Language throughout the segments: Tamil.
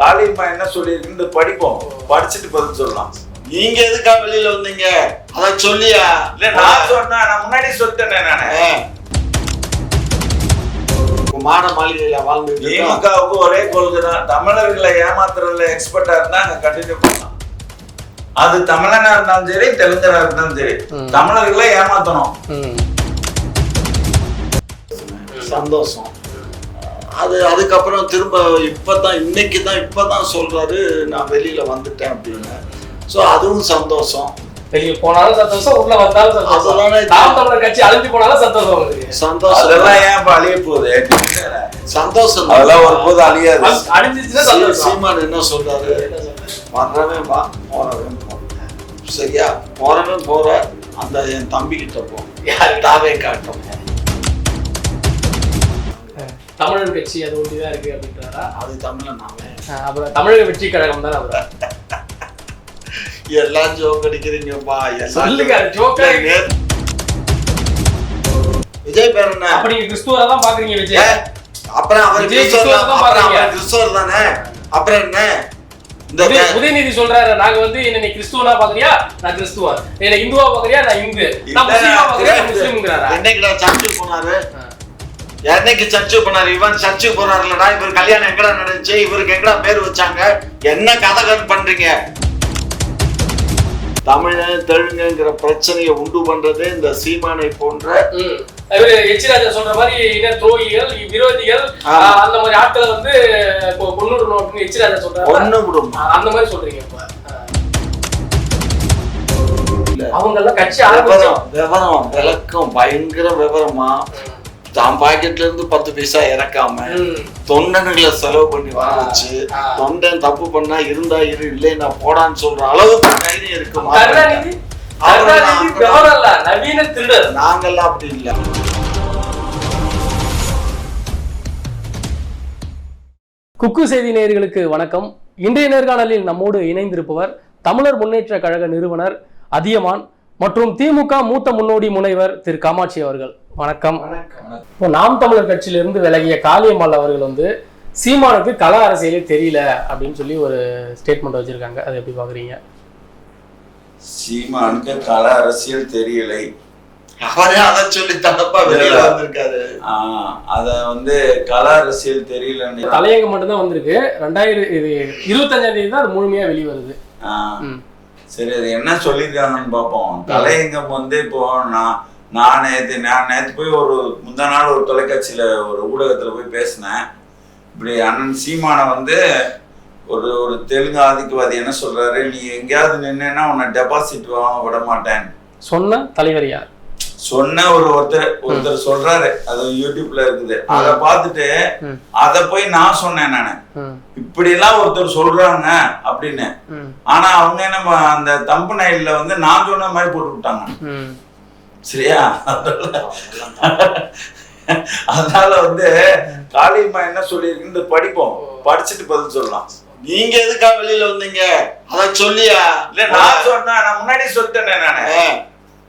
காளியம்மா என்ன சொல்லியிருக்கு படிப்போம். படிச்சுட்டு பதில் சொல்லலாம். நீங்க எதுக்கா வெளியில வந்தீங்க? அத சொல்லியா? இல்ல நான் சொன்னேன் நான் முன்னாடி சொல்லிட்டேனே நானு. மாட மாளிகையில இருக்கோம். திமுகவுக்கு ஒரே கொள்கை தான். தமிழர்களை ஏமாத்துறதுல எக்ஸ்பர்ட்டா இருந்தா அங்க கண்டினியூ பண்ணலாம். அது தமிழனா இருந்தாலும் சரி தெலுங்கரா இருந்தாலும் சரி. தமிழர்களை ஏமாத்தணும். சந்தோஷம். அது அதுக்கப்புறம் திரும்ப இப்பதான் இன்னைக்கு தான் இப்பதான் சொல்றாரு நான் வெளியில வந்துட்டேன் அப்படின்னு. ஸோ அதுவும் சந்தோஷம். வெளிய போனாலும் சந்தோஷம் உள்ள வந்தாலும் சந்தோஷம். நாம் தமிழர் கட்சி அழிஞ்சு போனாலும் சந்தோஷம் சந்தோஷம். அதெல்லாம் ஏன் இப்ப அழிய போகுது? சந்தோஷம். அதெல்லாம் ஒரு போது அழியாது. அழி- அழிஞ்சிச்சுன்னா சீமான் என்ன சொல்றாரு? வர்றவன் வா போறவன் போ. சரியா? போறவன் போற அந்த என் தம்பி கிட்ட போ. யாரு? தாவே காட்டும் தமிழர் கட்சி அது ஒண்டிதான் இருக்கு அப்படின்றாரா? அது தமிழன் அப்புறம் தமிழக வெற்றி கழகம் தான் அவர் எல்லாம் ஜோக் அடிக்கிறீங்கப்பா. சொல்லுங்க. நேத்து- விஜய் பேர் என்ன? அப்ப நீங்க கிறிஸ்துவரா தான் பாக்குறீங்க விஜய். அப்புறம் அவர் கிறிஸ்துவர் கிறிஸ்துவர் தான் அப்புறம் பாக்குறீங்க. அவர் கிறிஸ்துவர் தானே? அப்புறம் என்ன? உதயநிதி சொல்றாரு நாங்க வந்து என்ன கிறிஸ்துவனா பாக்குறியா? நான் கிறிஸ்துவன். என்ன இந்துவா பாக்குறியா? நான் இந்து. நான் முஸ்லீமா பாக்குறியா? முஸ்லீம்ங்கிறாரா? என்னைக்குடா சர்ச்சுக்கு போனாரு? என்னைக்கு சர்ச்சுக்கு போனாரு? இவன் சர்ச்சுக்கு போறாருலடா இவர் கல்யாணம் எங்கடா நடந்துச்சு? இவருக்கு எங்கடா பேர் வச்சாங்க? என்ன கதை கன் பண்றீங்க? தமிழன் தெலுங்குங்கிற பிரச்சனையை உண்டு பண்றதே இந்த சீமானை போன்ற எச்சிராஜா சொல்ற மாதிரி இன துரோகிகள் விரோதிகள் அந்த மாதிரி ஆட்களை வந்து இப்போ கொண்டுடணும் அப்படின்னு எச்சிராஜா சொல்றாரு. ஒண்ணு விடும். அந்த மாதிரி சொல்றீங்க அவங்க எல்லாம் கட்சி விவரம் விளக்கம் பயங்கர விவரமா? தான் பாக்கெட்ல இருந்து பத்து பைசா இறக்காம தொண்டனுங்களை செலவு பண்ணி வர வச்சு ஆ. தொண்டன் தப்பு பண்ணா இருந்தா இரு இல்லைன்னா போடான்னு சொல்ற அளவுக்கு தைரியம் இருக்கு நான் நாங்கெல்லாம் அப்படி இல்ல. குக்கு செய்தி நேயர்களுக்கு வணக்கம். இன்றைய நேர்காணலில் நம்மோடு இணைந்திருப்பவர் தமிழர் முன்னேற்ற கழக நிறுவனர் அதியமான் மற்றும் திமுக மூத்த முன்னோடி முனைவர் திரு காமாட்சி அவர்கள். வணக்கம். இப்போ நாம் தமிழர் கட்சியிலிருந்து விலகிய காளியம்மாள் அவர்கள் வந்து சீமானுக்கு கல அரசியலே தெரியல அப்படின்னு சொல்லி ஒரு ஸ்டேட்மெண்ட் வச்சிருக்காங்க. அதை எப்படி பாக்குறீங்க? சீமானுக்கு கல அரசியல் தெரியலை. அவரே அதை சொல்லி தடப்பா வெளியில வந்திருக்காரு. அத வந்து கல அரசியல் தெரியலன்னு. தலையங்கம் மட்டும்தான் வந்திருக்கு. ரெண்டாயிரம் இது இருபத்தஞ்சாம் தேதி தான் அது முழுமையா வெளியே வருது. ஆஹ் ம். சரி அது என்ன சொல்லியிருக்காங்கன்னு பார்ப்போம். தலையங்கம் வந்து இப்போ நான் நான் நேற்று நான் நேற்று போய் ஒரு முந்தா நாள் ஒரு தொலைக்காட்சியில ஒரு ஊடகத்துல போய் பேசினேன். இப்படி அண்ணன் சீமானை வந்து ஒரு ஒரு தெலுங்கு ஆதிக்கவாதி என்ன சொல்றாரு? நீ எங்கேயாவது நின்னா உன்னை டெபாசிட் வாங்க விட மாட்டேன் சொன்ன தலைவர் யார்? சொன்ன ஒரு ஒருத்தர் ஒருத்தர் சொல்றாரு. அது யூடியூப்ல இருக்குது. அத பார்த்துட்டு ம். அத போய் நான் சொன்னேன் நானு. இப்படி எல்லாம் ஒருத்தர் சொல்றாங்க அப்படின்னு. ஆனா அவங்க என்ன அந்த தம்பு நைல்ல வந்து நான் சொன்ன மாதிரி போட்டு விட்டாங்க. சரியா? அதனால வந்து காளியம்மா என்ன சொல்லியிருக்கு? படிப்போம். படிச்சுட்டு பதில் சொல்லலாம். நீங்க எதுக்கா வெளியில வந்தீங்க? அத சொல்லியா? இல்ல நான் சொன்னேன் நான் முன்னாடி சொல்லிட்டேனே நானு.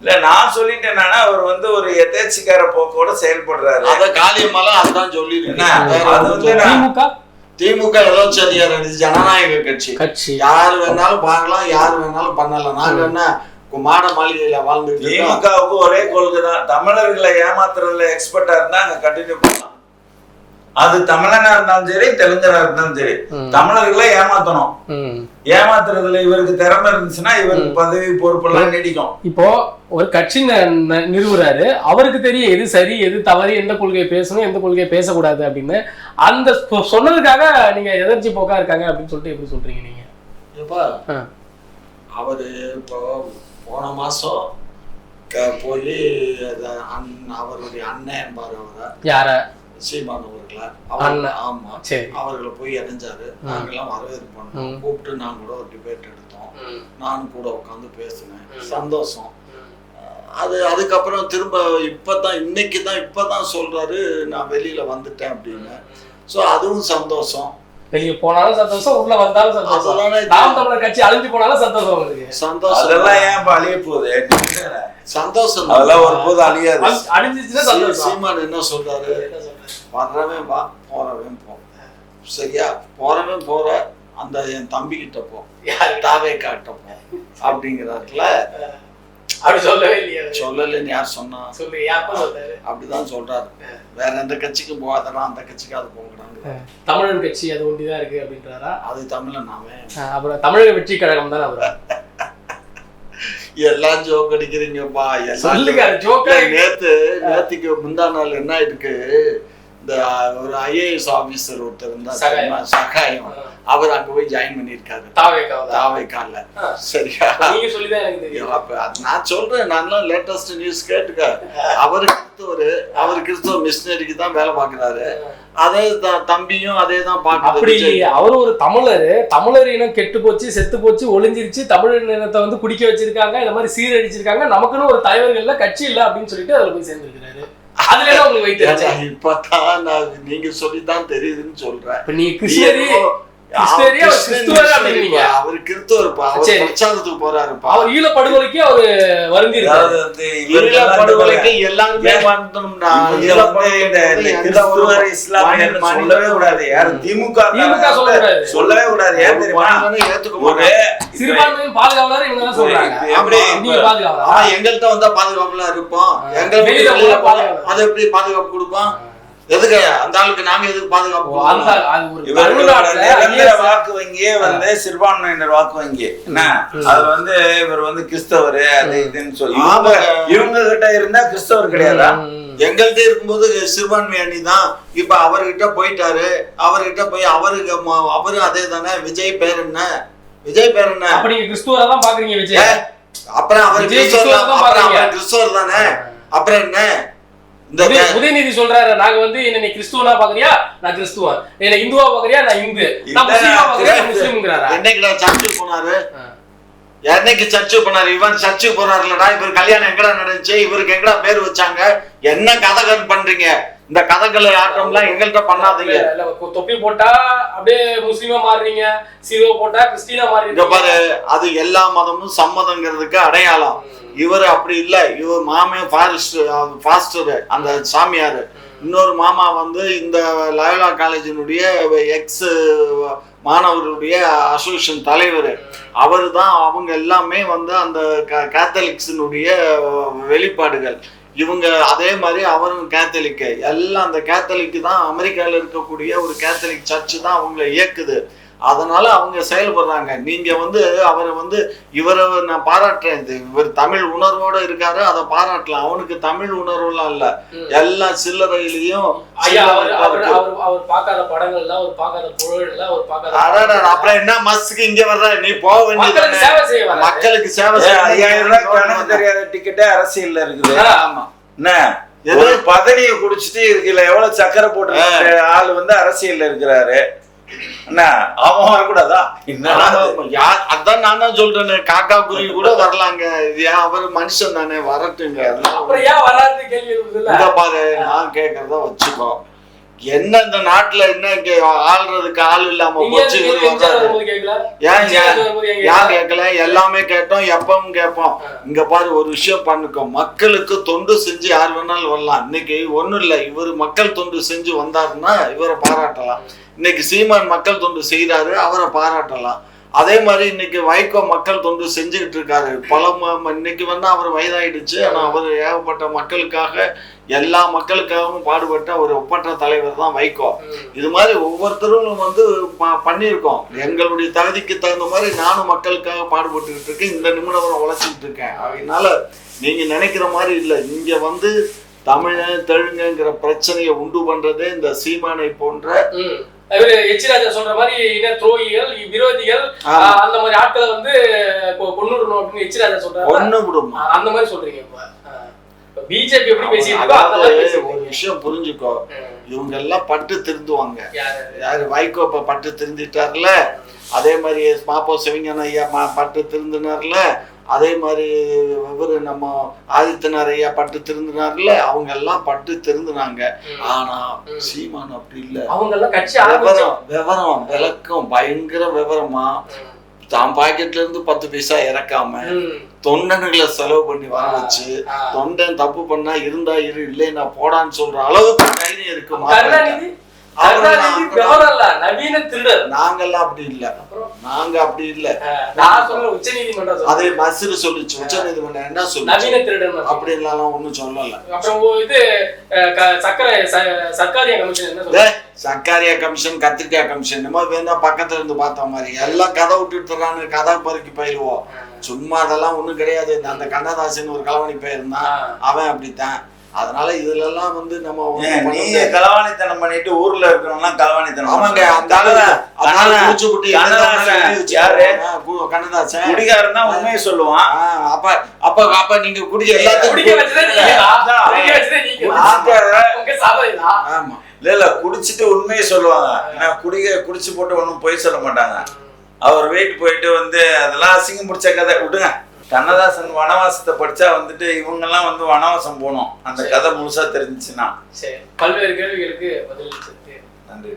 இல்ல நான் சொல்லிட்டேன் அவர் வந்து ஒரு எதேச்சிக்கார போக்கோட செயல்படுறாரு. அத காளியம்மாலாம் அதுதான் சொல்லி என்ன? அது வந்து நான் திமுக? திமுக ஏதோ சரியார் ஜனநாயக கட்சி. கட்சி. யார் வேணாலும் பார்க்கலாம் யார் வேணாலும் பண்ணலாம். நாங்க என்ன மாட மாளிகையில இருக்கோம். திமுகவுக்கு ஒரே கொள்கை தான் தமிழர்களை ஏமாத்துறதுல எக்ஸ்பர்ட்டா இருந்தா அங்க கண்டினியூ பண்ணலாம் அது தமிழனா இருந்தாலும் சரி தெலுங்கரா இருந்தாலும் சரி. தமிழர்களை ஏமாத்தணும். ஏமாத்துறதுல இவருக்கு திறமை இருந்துச்சுன்னா இவருக்கு பதவி பொறுப்பெல்லாம் நீடிக்கும் இப்போ ஒரு கட்சி நிறுவுறாரு அவருக்கு தெரியும் எது சரி எது தவறு எந்த கொள்கையை பேசணும் எந்த கொள்கையை பேசக்கூடாது அப்படின்னு அந்த சொன்னதுக்காக நீங்க எதர்ச்சி போக்கா இருக்காங்க அப்படின்னு சொல்லிட்டு எப்படி சொல்றீங்க நீங்க. அவரு இப்போ போன மாசம் போய் அவருடைய அண்ணன் என்பார் அவரை. யார? சீமான் அவர்களை. அவர் ஆமா. அவர்களை போய் இணைஞ்சாரு. நாங்கெல்லாம் வரவேற்பு பண்ணோம். கூப்பிட்டு நாங்க கூட ஒரு டிபேட் எடுத்தோம். ம். நானும் கூட உட்காந்து பேசினேன். சந்தோஷம். அது அதுக்கப்புறம் திரும்ப இப்பதான் இன்னைக்கு தான் இப்பதான் சொல்றாரு நான் வெளியில வந்துட்டேன் அப்படின்னு. ஸோ அதுவும் சந்தோஷம். வெளிய போனாலும் சந்தோஷம் உள்ள வந்தாலும் சந்தோஷம். நாம் தமிழர் கட்சி அழிஞ்சு போனாலும் சந்தோஷம் உங்களுக்கு. சந்தோஷம். அதெல்லாம் ஏன் அழிய போகுது? சந்தோஷம். அதெல்லாம் ஒரு போது அழியாது. அழி- அழிஞ்சிச்சுன்னா சந்தோஷம். சீமான் என்ன சொல்றாரு? வர்றவன் வா போறவன் போ. சரியா? போறவன் போற அந்த என் தம்பி கிட்ட போ. யாரு? தாவே காட்ட போ. அப்படிங்கிறாருல. அப்படி சொல்லவே இல்லையா? சொல்லலைன்னு யார் சொன்னா? சொல்லு யாப்பா சொல்றாரு அப்படிதான் சொல்றாரு. வேற எந்த கட்சிக்கும் போகாதடா அந்த கட்சிக்கு அது போகிறாங்க தமிழன் கட்சி அது ஒண்டிதான் இருக்கு அப்படின்றாரா? அது தமிழன் அவன் அப்புறம் தமிழக வெற்றி கழகம் தானே அவர் எல்லாம் ஜோக் அடிக்கிறீங்கப்பா சொல்லுங்க ஜோக்கா joke. நேத்து நேத்துக்கு முந்தா நாள் என்ன ஆயிருக்கு இந்த ஒரு ஐஏஎஸ் ஆபீசர் ஒருத்தர் இருந்தா சகாயம். அவர் அங்க போய் ஜாயின் பண்ணிருக்காரு தாவேக்காவதா தாவை கால ஆ. சரியா? அப்ப அது நான் சொல்றேன். நான் லேட்டஸ்ட் நியூஸ் கேட்டுக்க. அவர் கிறிஸ்தவரு. அவர் கிறிஸ்தவ மிஷினரிக்கு தான் வேலை பாக்குறாரு அதே தான் தம்பியும் அதே தான் அப்படி அவர் ஒரு தமிழர். தமிழர் இனம் கெட்டு போச்சு செத்து போச்சு ஒளிஞ்சிருச்சு தமிழர் இனத்தை வந்து குடிக்க வச்சிருக்காங்க இந்த மாதிரி சீரழிச்சிருக்காங்க. நமக்குன்னு ஒரு தலைவர்கள்ல கட்சி இல்ல அப்படின்னு சொல்லிட்டு அதுல போய் சேர்ந்திருக்கிறாரு. அதுல உங்களுக்கு வைத்து இப்பதான் நான் நீங்க சொல்லித்தான் தெரியுதுன்னு சொல்றேன். ஏதோ- கிறிஸ்தவரே அவர் கிறிஸ்துவருப்பா அவர் சரி. பிரச்சாரத்துக்கு போறாருப்பா அவர் ஈழ படுகொலைக்கு அவரு வருந்தி வந்து ஈழ படுகொலைக்கு எல்லாருமே இவங்க ஈழ வந்து இஸ்லாமியர் சொல்லவே கூடாது. யாரும் திமுக திமுக. சொல்லவே கூடாது. ஏன் தெரியுமா? ஏத்துக்க ஒரு. சிறுபான்மையின் பாதுகாவலர் இவங்க தான் சொல்றாங்க. இப்ப- பாதுகாவலர்? அவன் எங்கள்கிட்ட வந்தா பாதுகாப்புல இருப்போம். எங்க வெளியில வெளியில போனா போனா பாதுகாப்பு. அது எப்படி பாதுகாப்பு கொடுப்போம்? எதுக்கு அந்த ஆளுக்கு நாங்க எதுக்கு பாதுகாப்பு வாக்கு வங்கியே வந்து சிறுபான்மையினர் வாக்கு வங்கி. என்ன? அது வந்து இவர் வந்து கிறிஸ்தவர் அது இதுன்னு சொல்லி. இவங்க கிட்ட இருந்தா கிறிஸ்தவர் கிடையாதா. எங்கள்கிட்ட இருக்கும்போது சிறுபான்மை அணி தான். இப்ப அவர்கிட்ட போயிட்டாரு. அவர்கிட்ட போய் அவருக்கு ம- அவரு அதே தானே. விஜய் பேர் என்ன? விஜய் பேர் என்ன? அப்ப நீங்க கிறிஸ்துவரா தான் பாக்குறீங்க விஜய். அப்புறம் அவர் கிறிஸ்தவர் அப்புறம். அவர் கிறிஸ்தவர் தானே? அப்புறம் என்ன? இந்த உதய- உதயநிதி சொல்றாரு நாங்க வந்து என்ன நீ கிறிஸ்துவனா பாக்குறியா? நான் கிறிஸ்துவன். என்ன இந்துவா பாக்குறியா? நான் இந்து. முஸ்லீம்ங்கிறாரா? என்னைக்குடா சர்ச்சுக்கு போனாரு? என்னைக்கு சர்ச்சுக்கு போனாரு? இவன் சர்ச்சுக்கு போறாருலடா இவர் கல்யாணம் எங்கடா நடந்துச்சு? இவருக்கு எங்கடா பேர் வச்சாங்க? என்ன கதைகள் பண்றீங்க? இந்த கதைகளை ஆட்டம்லாம் எங்கள்கிட்ட பண்ணாதீங்க. தொப்பி போட்டா அப்படியே முஸ்லீமா மாறுறீங்க. சிலுவை போட்டா கிறிஸ்டினா மாறுறீங்க பாரு அது எல்லா மதமும் சம்மதங்கிறதுக்கு அடையாளம். இவர் அப்படி இல்ல. இவர் மாமே ஃபாரஸ்ட் ஃபாஸ்டர் அந்த சாமியார். இன்னொரு மாமா வந்து இந்த லயோலா காலேஜினுடைய எக்ஸ் மாணவர்களுடைய அசோசியேஷன் தலைவர். அவர் தான் அவங்க எல்லாமே வந்து அந்த கேத்தலிக்ஸினுடைய வெளிப்பாடுகள். இவங்க அதே மாதிரி அவரும் கேத்தலிக்கு எல்லாம் அந்த கேத்தலிக்கு தான் அமெரிக்காவில் இருக்கக்கூடிய ஒரு கேத்தலிக் சர்ச்சு தான் அவங்கள இயக்குது. அதனால அவங்க செயல்படுறாங்க. நீங்க வந்து அவரை வந்து இவரை நான் பாராட்டுறேன். இது இவர் தமிழ் உணர்வோட இருக்காரு அதை பாராட்டலாம். அவனுக்கு தமிழ் உணர்வுலாம் இல்ல. எல்லா சில்லறையிலையும் ஐயா அவர் பார்க்காத படங்கள்ல பார்க்காத பார்க்காத அப்புறம் என்ன மஸ்க்கு இங்க வர்ற? நீ போக மக்களுக்கு வேண்டியது சேவை செய்ய வராரு. மக்களுக்கு சேவை செய்யணும். ஐயாயிரம் ரூபாய் கணக்கு தெரியாத டிக்கெட்டே அரசியல்ல இருக்குது. ஆமா. என்ன? பதனியை குடிச்சிட்டு இதுல எவ்வளவு சக்கரை போட்டு ஆள் வந்து அரசியல்ல இருக்கிறாரு. என்ன? அவன் வரக்கூடாதா அதான் நான் தான் சொல்றேனே காக்கா குருவி கூட வரலாங்க. இது ஏன் அவர் மனுஷன் தானே வரட்டுங்க. அப்புறம் ஏன் வராது கேள்வி பாரு நான் கேக்குறத வச்சுக்கோ. என்ன இந்த நாட்டுல என்ன இங்க ஆள்றதுக்கு ஆள் இல்லாம போச்சு ஏன் யார் கேட்கல? கேட்கல எல்லாமே கேட்டோம் எப்பவும் கேட்போம். இங்க பாரு ஒரு விஷயம் பண்ணுக்கோ மக்களுக்கு தொண்டு செஞ்சு யார் வேணாலும் வரலாம். இன்னைக்கு ஒண்ணும் இல்ல இவர் மக்கள் தொண்டு செஞ்சு வந்தாருன்னா இவரை பாராட்டலாம். இன்னைக்கு சீமான் மக்கள் தொண்டு செய்யறாரு அவரை பாராட்டலாம். அதே மாதிரி இன்னைக்கு வைகோ மக்கள் தொண்டு செஞ்சுக்கிட்டு இருக்காரு. பல இன்னைக்கு வந்து அவர் வயதாயிடுச்சு. ஆனா அவர் ஏகப்பட்ட மக்களுக்காக எல்லா மக்களுக்காகவும் பாடுபட்ட ஒரு ஒப்பற்ற தலைவர் தான் வைகோ. இது மாதிரி ஒவ்வொருத்தரும் வந்து பண்ணியிருக்கோம். எங்களுடைய தகுதிக்கு தகுந்த மாதிரி நானும் மக்களுக்காக பாடுபட்டுக்கிட்டு இருக்கேன். இந்த நிமிடம் வரை உழைச்சிட்டு இருக்கேன். அதனால நீங்க நினைக்கிற மாதிரி இல்லை. இங்க வந்து தமிழன் தெலுங்குங்கிற பிரச்சனையை உண்டு பண்றதே இந்த சீமானை போன்ற. இவரு எச் ராஜா சொல்ற மாதிரி இன துரோகிகள் விரோதிகள் அந்த மாதிரி ஆட்களை வந்து இப்போ கொண்டுடணும் அப்படின்னு எச் ராஜா சொல்றாரு. ஒண்ணு விடுமா அந்த மாதிரி சொல்றீங்க இப்ப. பிஜேபி எப்படி பேசிட்டு ஒரு. விஷயம் புரிஞ்சுக்கோ. இவங்க எல்லாம் பட்டு திருந்துவாங்க. யாரு? யாரு? வைகோ இப்ப பட்டு திருந்திட்டார்ல. அதே மாதிரி பாப்போ சிவஞான ஐயா பட்டு திருந்தினார்ல. அதே மாதிரி இவரு நம்ம ஆதித்தனார் ஐயா பட்டு திருந்தினார்ல அவங்க எல்லாம் பட்டு திருந்தினாங்க. ஆனா. சீமான் அப்படி இல்ல அவங்க எல்லாம் கட்சி விவரம் விவரம் விளக்கம் பயங்கர விவரமா தான் பாக்கெட்ல இருந்து பத்து பைசா இறக்காம ம். தொண்டனுங்களை செலவு பண்ணி வர வச்சு. தொண்டன் தப்பு பண்ணா இருந்தா இரு இல்லைன்னா போடான்னு சொல்ற அளவுக்கு தைரியம் இருக்கு நவீன திருடர். நாங்கெல்லாம் அப்படி இல்ல. நாங்க அப்படி இல்ல. நான் சொல்ல உச்ச நீதிமன்றம் அதே மசிறு சொல்லுச்சு. உச்ச நீதிமன்றம் என்ன நவீன திருடன் அப்படி எல்லாம் ஒண்ணும் சொல்லல. அப்புறம் இது சக்கரை சர்க்காரியா கமிஷன் என்ன சர்க்காரியா கமிஷன் கத்திரிக்காய் கமிஷன் நம்ம வேணா பக்கத்துல இருந்து பார்த்த மாதிரி. எல்லாம் கதை விட்டுட்டு இருக்கான்னு கதை பொறுக்கி போயிடுவோம் சும்மா அதெல்லாம் ஒண்ணும் கிடையாது. அந்த கண்ணதாசன் ஒரு கலவணி போயிருந்தான். அவன் அப்படித்தான். அதனால இதுல எல்லாம் வந்து நம்ம ஒண்ணும் ஏன் பண்ண நீ முடியாது. களவாணித்தனம் பண்ணிட்டு ஊர்ல இருக்கிறவங்கலாம் களவாணித்தனம் ஆமாங்க அந்த கண்ணதாசன். குடிகாரன் தான் உண்மையை சொல்லுவான். அப்ப அப்ப அப்ப நீங்க குடிக்க எல்லாத்தையும் நீங்க. நீங்க. ஆமா. இல்ல இல்ல குடிச்சிட்டு உண்மையை சொல்லுவாங்க. குடிக்க குடிச்சு போட்டு ஒண்ணும் பொய் சொல்ல மாட்டாங்க. அவர் வெயிட் போயிட்டு வந்து அதெல்லாம் அசிங்கம் பிடிச்ச கதை. விடுங்க. கண்ணதாசன் வனவாசத்தை படிச்சா வந்துட்டு இவங்கெல்லாம் வந்து வனவாசம் போகணும் அந்த கதை முழுசா தெரிஞ்சுச்சுன்னா. சரி. பல்வேறு கேள்விகளுக்கு பதிலளிச்சிருக்கு நன்றி